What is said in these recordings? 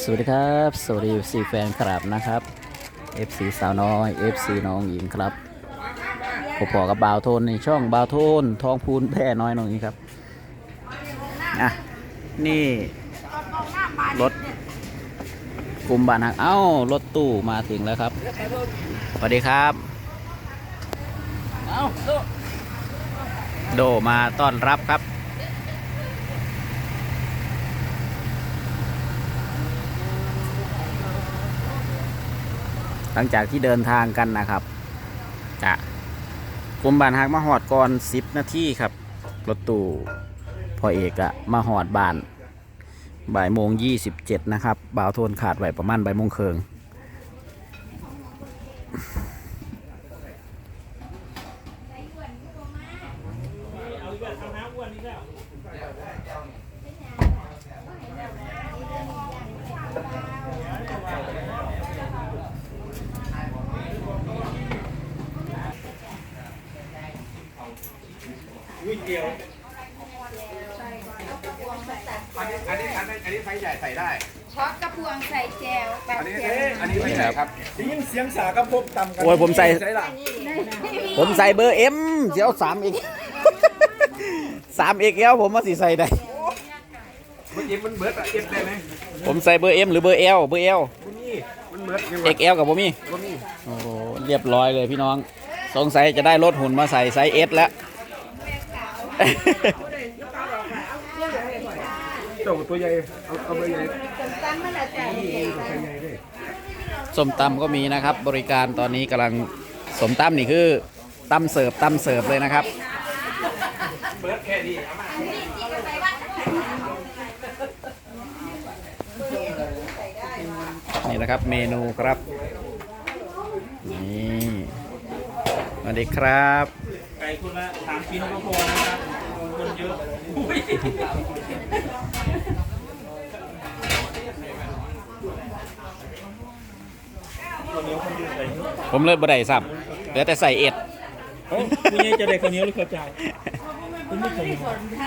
สวัสดีครับ สวัสดี FC แฟนคลับนะครับ FC สาวน้อย FC น้องหญิงครับผมบอกกับบ่าวโทนในช่องบ่าวโทนทองพูนแพร่น้อยน้องหญิงครับอะนี่รถกลุ่มบานหักเอ้ารถตู้มาถึงแล้วครับ สวัสดีครับโดมาต้อนรับครับ หลังจากที่เดินทางกันนะครับจะกรมบานฮักมาหอดก่อน10นาทีครับ รถตู้พอเอกอะมาหอดบานบ่ายโมง27นะครับบ่าวโทนขาดไวประมาณบ่ายโมงเคิง อันนี้อันนี้อันนี้อันนี้ไฟใหญ่ใส่ได้ ช็อตกระพวงใส่แจวแบบอันนี้แจวอันนี้ไฟใหญ่ครับได้ยินเสียงสากระพบต่ำกันโอ้ยผมใส่ใช่หลังผมใส่เบอร์เอ็มเดี๋ยวสามอีกสามเอกแล้วผมมาสิใส่ได้ เมื่อกี้มันเบิร์ดอะเอ็ดได้ไหมผมใส่เบอร์เอ็มหรือเบอร์เอลเบอร์เอลมันนี่มันเบิร์ดยังไงเอ็กเอลกับผมมี มันนี่โอ้โหเรียบร้อยเลยพี่น้อง สงสัยจะได้รถหุ่นมาใส่ไซส์เอสแล้ว เจ้าตัวใหญ่ เอาเอาใหญ่ตั้งมันอาจารย์ไฟใหญ่ด้วยส้มตำก็มีนะครับ บริการตอนนี้กำลังสมตำนี่คือตำเสิร์ฟตำเสิร์ฟเลยนะครับเบิดแค่นี้นี่นะครับเมนูครับนี่สวัสดีครับ ก่คนละสามชิ้นก็พอนะครับคนเยอะอุ้ยผมเลิศบดได้สับเหลือแต่ใส่เอ็ดเอ้าคุณยายจะได้ข้าวเหนียวหรือข้าวเจ้าคุณไม่เคย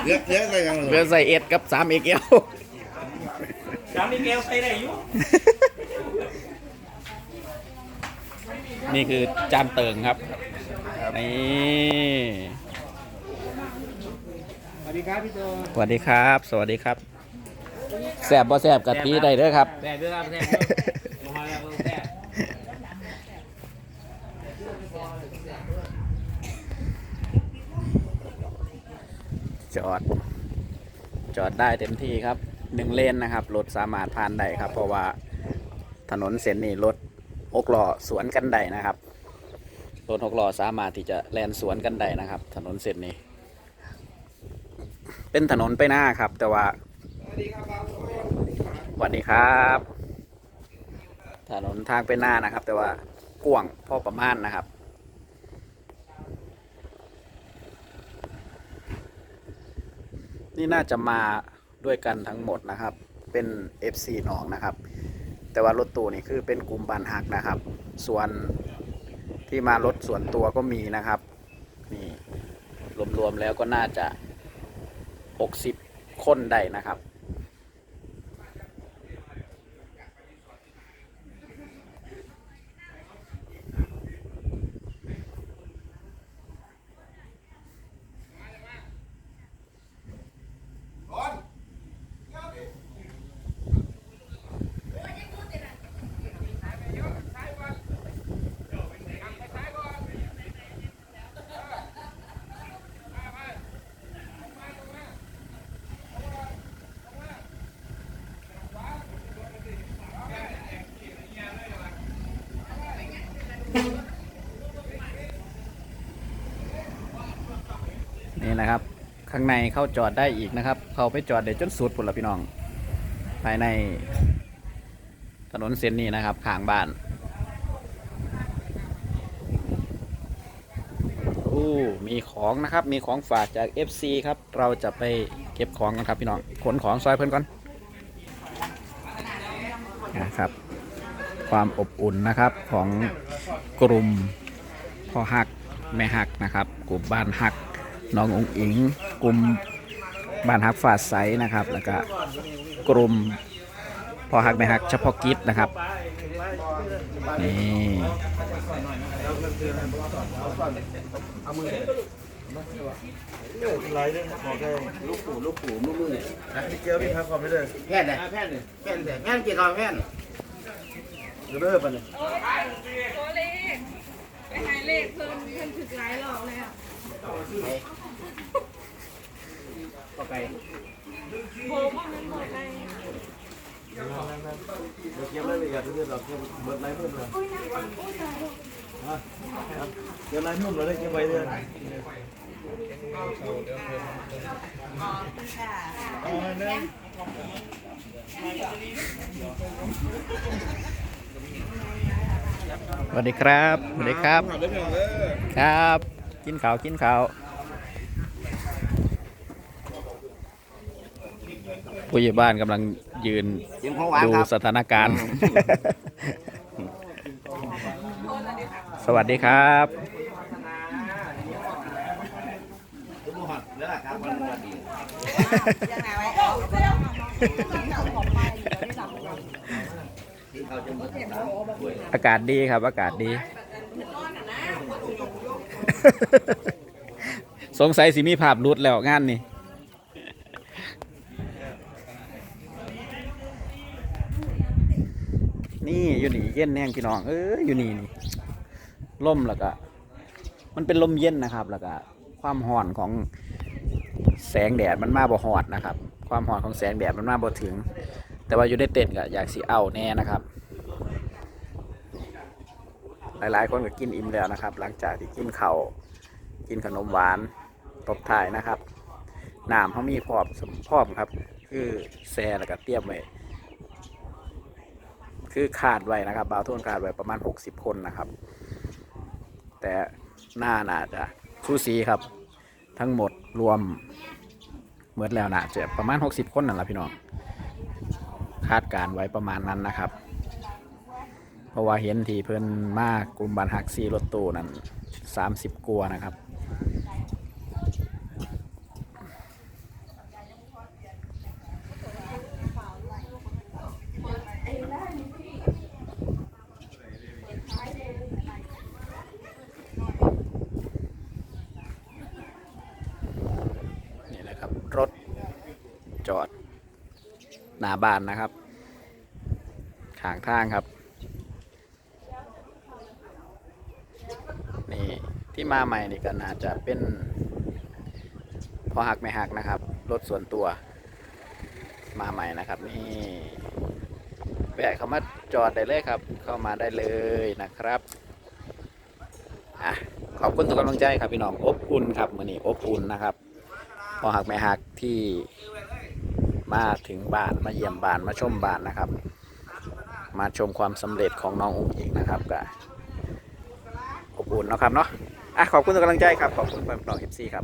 เยอะเยอะอะไรยังเหลือใส่เอ็ดกับสามเอกเอลสามีแก้วใส่ได้อยู่นี่คือจานเติงครับ นี่สวัสดีครับพี่โจสวัสดีครับ สวัสดีครับแสบบ่แสบกะทิได้เด้อครับ แซ่บด้วยครับแซ่บมาแล้วแซ่บจอด จอดได้เต็มที่ครับหนึ่งเลนนะครับรถสามารถผ่านได้ครับ เพราะว่าถนนเส้นนี้รถหกล้อสวนกันได้นะครับ รถหกล้อสามารถที่จะแลนสวนกันได้นะครับ ถนนเส้นนี้ เป็นถนนไปหน้าครับ แต่ว่าสวัสดีครับ ถนนทางไปหน้านะครับ แต่ว่ากว้างพอประมาณนะครับนี่น่าจะมาด้วยกันทั้งหมดนะครับ เป็น FC น้องนะครับ แต่ว่ารถตู้นี่คือเป็นกลุ่มบานหักนะครับ ส่วน ที่มารถส่วนตัวก็มีนะครับ นี่รวมๆแล้วก็น่าจะ 60 คนได้นะครับ นี่นะครับ ข้างในเข้าจอดได้อีกนะครับ เขาไปจอดเดี๋ยวจนสุดพุ่นละพี่น้อง ภายในถนนเส้นนี้นะครับข้างบ้านอู้มีของนะครับ มีของฝากจาก FC ครับ เราจะไปเก็บของกันครับพี่น้อง ขนของซอยเพื่อนก่อนนะครับ ความอบอุ่นนะครับของกลุ่มพ่อหักแม่หักนะครับ กลุ่มบ้านหัก น้ององอิงกลุ่มบ้านฮักฝาดใสนะครับ แล้วก็กลุ่มพอหักไม่หักเฉพาะกิจนะครับนี่ไรเรื่องบอกได้ลูกปู่ลูกปู่มือมือนะพี่เกียวพี่พักความไม่ได้แพนเลยแพนเลยแพนเลยแพนกี่ทองแพนเดี๋ยวเลิกไปเลย โอ้เลขไปหายเลขเพิ่นเพิ่นถึกหลายรอบแล้ว ก็ ไปโบว่ามันหมดไปเดี๋ยวเกียวเลยอยากจะเรียนเราเกียวเบิร์ดไลฟ์เพิ่มเลยเดี๋ยวไลฟ์นุ่มเราได้เกียวไปเลยสวัสดีครับ สวัสดีครับ ครับ กินข้าว กินข้าว ผู้ใหญ่บ้านกำลังยืนกินของหวานดูครับสถานการณ์ สวัสดีครับ อากาศดีครับ อากาศดี สงสัยสิมีภาพรุดแล้วงานนี่นี่อยู่นี่ เย็นแน่งพี่น้องเอออยู่นี่นี่ล่มแล้วก็มันเป็นลมเย็นนะครับ แล้วก็ความห่อนของแสงแดดมันมาบ่หอดนะครับ ความห่อนของแสงแดดมันมาบ่ถึง แต่ว่าอยู่ได้เต้นก็อยากสิเอาแน่นะครับ หลายๆคนก็กินอิ่มแล้วนะครับ หลังจากที่กินเขาวกินขนมหวานตบท้ายนะครับน้ำเขามีพร้อมพร้อมครับ คือแซ่แล้วก็เตรียมไว้ คือขาดไว้นะครับบาวโทนขาดไว้ประมาณ 60 คนนะครับ แต่หน้าน่าจะสูสีครับ ทั้งหมดรวมเมื่อแล้วน่าจะประมาณ 60 คนนั่นแหละพี่น้องคาดการไว้ประมาณนั้นนะครับ เพราะว่าเห็นทีเพิ่นมากกลุ่มบันหักซีรถตู้นั้น 30กว่านะครับ นี่แหละครับ รถจอด หน้าบ้านนะครับข้างทางครับ นี่ที่มาใหม่นี่ก็น่าจะเป็น พอหักไม่หักนะครับ รถส่วนตัว มาใหม่นะครับนี่แวะเข้ามาจอดได้เลยครับ เข้ามาได้เลยนะครับอะขอบคุณทุกกำลังใจครับพี่น้องอบอุ่นครับมือนี้อบอุ่นนะครับพอหักไม่หักที่ มาถึงบ้านมาเยี่ยมบ้านมาชมบ้านนะครับ มาชมความสำเร็จของน้องอุ้งอิงนะครับก็อบอุ่นนะครับเนาะอะขอบคุณทุกกำลังใจครับ ขอบคุณแฟนๆเอฟซีครับ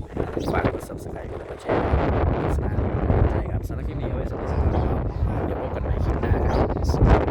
ฝากกด subscribe กดแชร์กดสนับสนุนครับสำหรับคลิปนี้ไว้สำหรับเดี๋ยวพบกันใหม่คลิปหน้าครับ